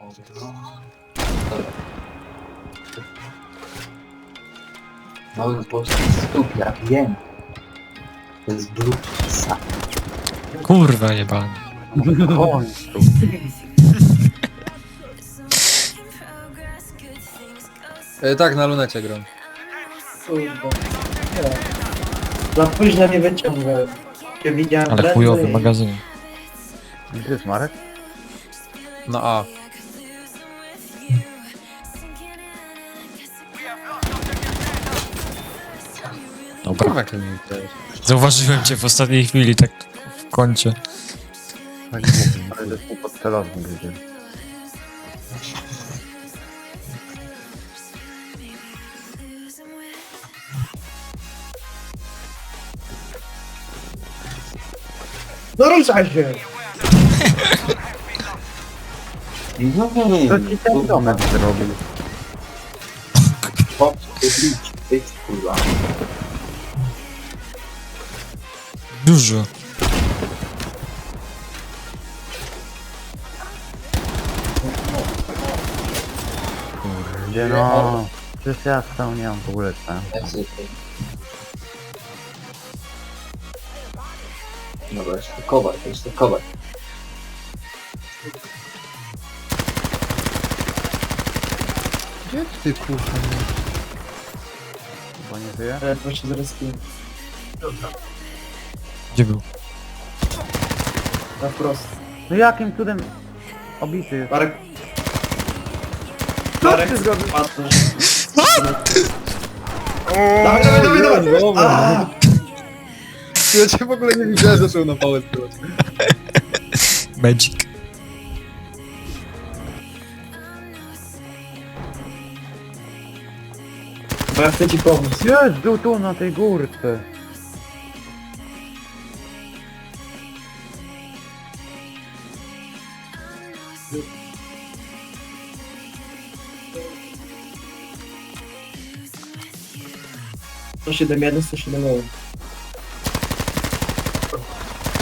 O, no. Dobra. Mały polski stóp, ja wiem. To jest Bluetooth. Kurwa jebany. Końcu. E, tak, na lunecie gram. Kurde. Nie. Za późno nie wyciągałem. Ja widziałem Ale prędzej. chujowy magazyn. Gdzie jest Marek? Na A. Dobra. Kurwa, jak nie. Zauważyłem cię w ostatniej chwili, tak w kącie. Tak mówię, ale jest mu pod celownik gdzie. No ruszaj się! No nie, ci ten domek zrobił? Chłop, ty idź, idź, kurwa. Dużo. Gdzie no? Przecież ja mam w ogóle tam. Ja. Dobra, jeszcze kowal, jeszcze kowal. Gdzie ty kurwa? Bo nie? Ale to się zaraz kinie. Gdzie był? Na wprost. No jakim cudem obity jest? Marek. Co Marek, ty zrobił? patrz. Dawaj, dawaj, dawaj, dawaj! Dobra. Ja cię w ogóle nie widziałem, zaczął na pałę strzelać. Magic. Bo ja chcę ci pomóc. Jezu, tu na tej górce. To 7-1, 107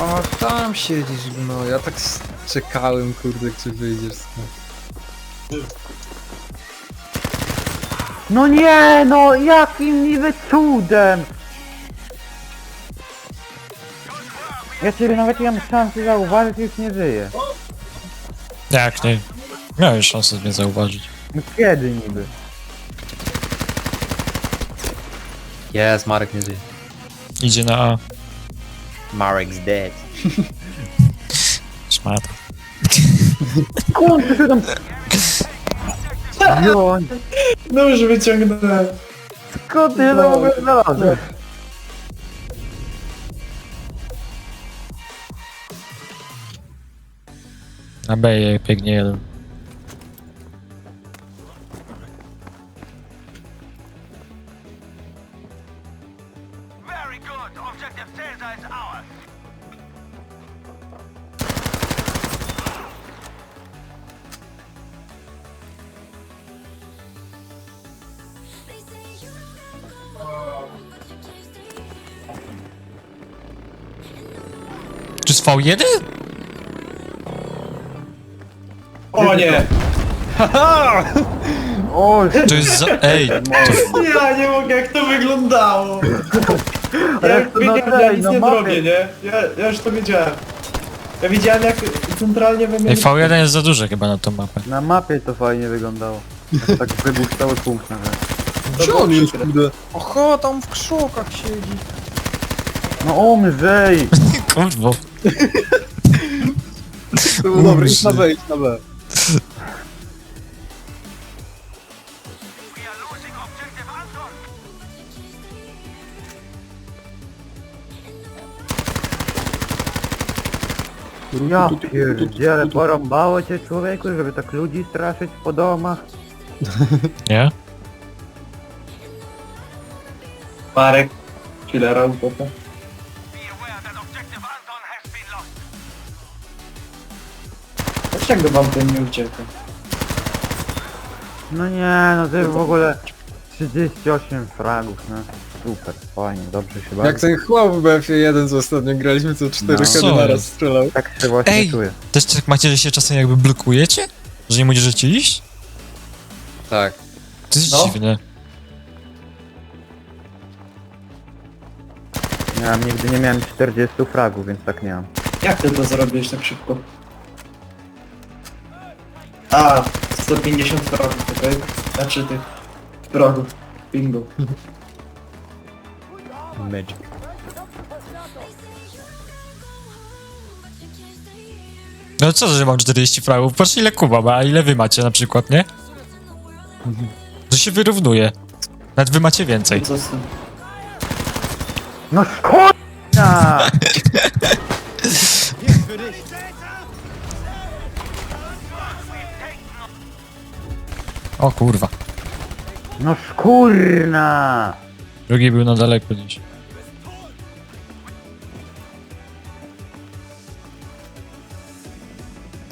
O, tam siedzisz, no. Ja tak s- czekałem, kurde, czy wyjdziesz stąd. No nie, no jakim niby cudem! Ja ciebie nawet nie mam szansy zauważyć, już nie żyję. Jak nie? Miałeś szansę mnie zauważyć. No kiedy niby? Jest, Marek nie żyje. Idzie na A. Marek's dead. Szmata. Kurde, ty tam... Joń, No już wyciągnąłem. skąd ty to w ogóle znalazłeś? Na B je biegnie jeden. Czy z V1? O nie! O, To jest za... Ej, to... Ja nie mogę, jak to wyglądało! Ja jak to na wiedziałem, ja tej, nic na nie mapie. zrobię, nie? Ja, ja już to wiedziałem. Ja widziałem jak centralnie. Ej, V1 jest za duże chyba na tą mapę. na mapie to fajnie wyglądało. Jak tak wybuchł cały punkt na rzecz. Gdzie on jest, kurde? Oho, tam w krzokach siedzi. No umrzej! Kurwa. To było dobre, idź na B, idź na B. Ja pierdziele, porąbało cię człowieku, żeby tak ludzi straszyć po domach? Nie? Marek. Killera utopę. Dlaczego wam ten nie uciekł? No nie, no ty w ogóle 38 fragów, no super, fajnie, dobrze się bawi. Jak ten chłop w BF1 z ostatnio graliśmy, co cztery No. hedy naraz jest? strzelał. Tak się właśnie Ej! czuję. Też tak macie, że się czasem jakby blokujecie? Że nie możecie iść? Tak. To jest No. dziwne. Ja nigdy nie miałem 40 fragów, więc tak nie mam. Jak ty to zrobiłeś tak szybko? A, 150 fragów, okej? Znaczy tych fragów. Bingo. Magic. No co, że mam 40 fragów? Patrz ile Kuba ma, a ile wy macie na przykład, nie? To się wyrównuje. Nawet wy macie więcej. co z tym? No szkoda! O kurwa. No szkurna! Drugi był na daleko gdzieś.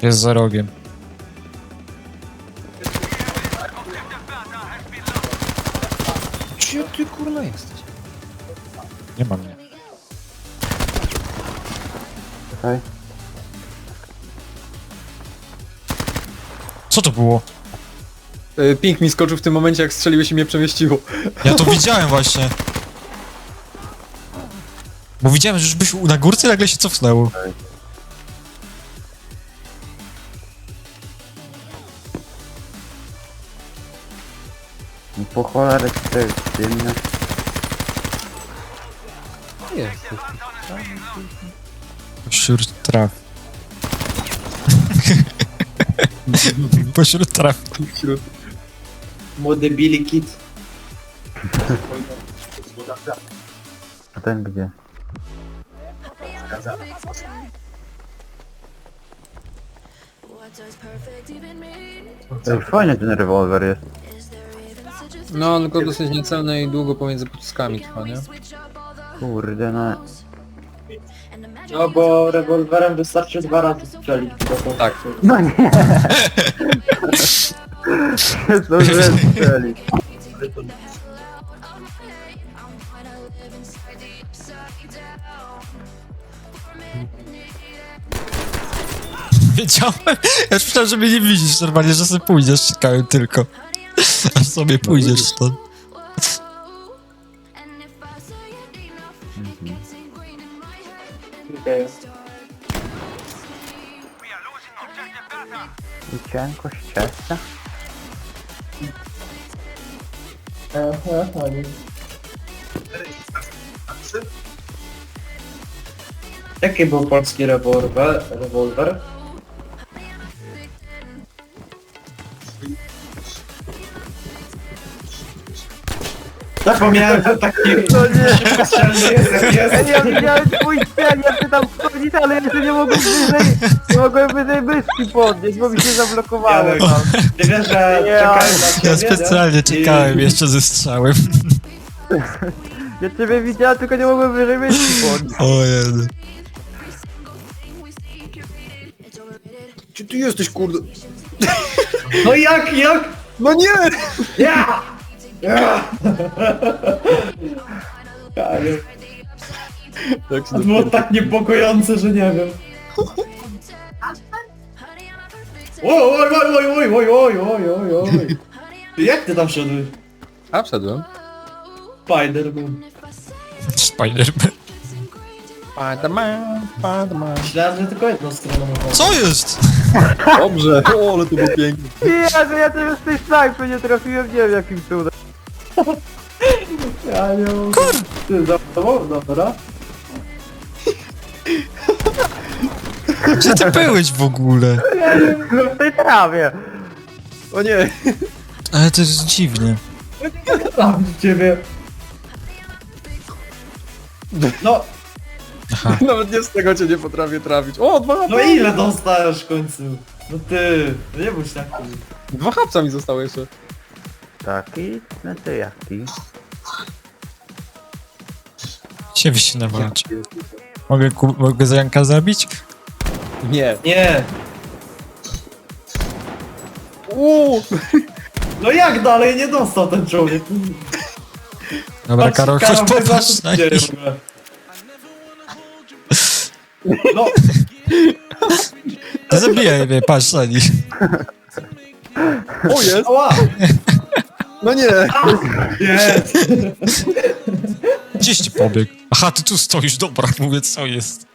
Jest za rogiem. Gdzie ty kurna jesteś? Nie ma mnie. Czekaj. Co to było? Y, Pink mi skoczył w tym momencie, jak strzeliłeś i mnie przemieściło. Ja to widziałem właśnie. Bo widziałem, że już byś na górce nagle się cofnęło. No po cholerę to jest ciemne. Jest. Pośród traw. Pośród traw. Wśród... Młody Billy Kid. A ten gdzie? Już fajnie ten rewolwer jest. No, tylko dosyć niecelne i długo pomiędzy pociskami trwa, nie? Kurde no. No bo rewolwerem wystarczy dwa razy strzelić. Tak. No nie! to źle strzeli. Wiedziałem. Ja już myślałem, że mnie nie widzisz normalnie, że sobie pójdziesz. Czekałem tylko. Aż sobie pójdziesz stąd. Okej. We Aha, pani. Jaki był polski rewolwer? rewolwer? Zapomniałem, że taki No nie! szybkostrzelny jest jak Ej, jest. ja widziałem twój cel, ja pytam wchodzić, ale jeszcze nie mogłem wyżej, nie mogłem wyżej myszki podnieść, bo mi się zablokowało Janek, tam. Ty wiesz, że Ja- czekałem na ciebie, Ja nie? specjalnie I- czekałem jeszcze ze strzałem. Ja ciebie widziałem, tylko nie mogłem wyżej myszki podnieść. O jeden. Gdzie ty jesteś, kurde? No jak, jak? No nie! Ja! Ja! Kaniu. Tak się To było tak niepokojące, że nie wiem. Oj, oj, oj, oj, oj, oj, oj, oj, oj, oj. Jak ty tam szedłeś? A, wszedłem. Spider-Man. Spiderman. Spiderman, Spiderman. Myślałem, że tylko jedną stroną mogę. Co jest? Dobrze, o, ale to było piękne. Jezu, ja ciebie z tej snajpy nie trafiłem, nie wiem jakim cudem. Ja nie mogę. Ty za tobą? Dobra. Gdzie ty byłeś w ogóle? No w tej trawie. O nie! Ale to jest dziwne. Tam ciebie. No, Nawet nie z tego cię nie potrafię trafić. O, dwa no hapsa! ile dostajesz w końcu? No ty, no nie bądź taki. Dwa hapsa mi zostało jeszcze. Taki? Znaczy jaki? Się wy się nawalacie. Mogę, ku- mogę Janka zabić? Nie. Nie. Uuu! No jak dalej nie dostał ten człowiek? Dobra, Patrz, Karol, chodź Karol, popatrz zawsze na dzieje nich. w ogóle. No, Zabijaj mnie, patrz na nich. O jest! Ała! No nie! Gdzieś ci pobiegł? Aha, ty tu stoisz, dobra, mówię, co jest.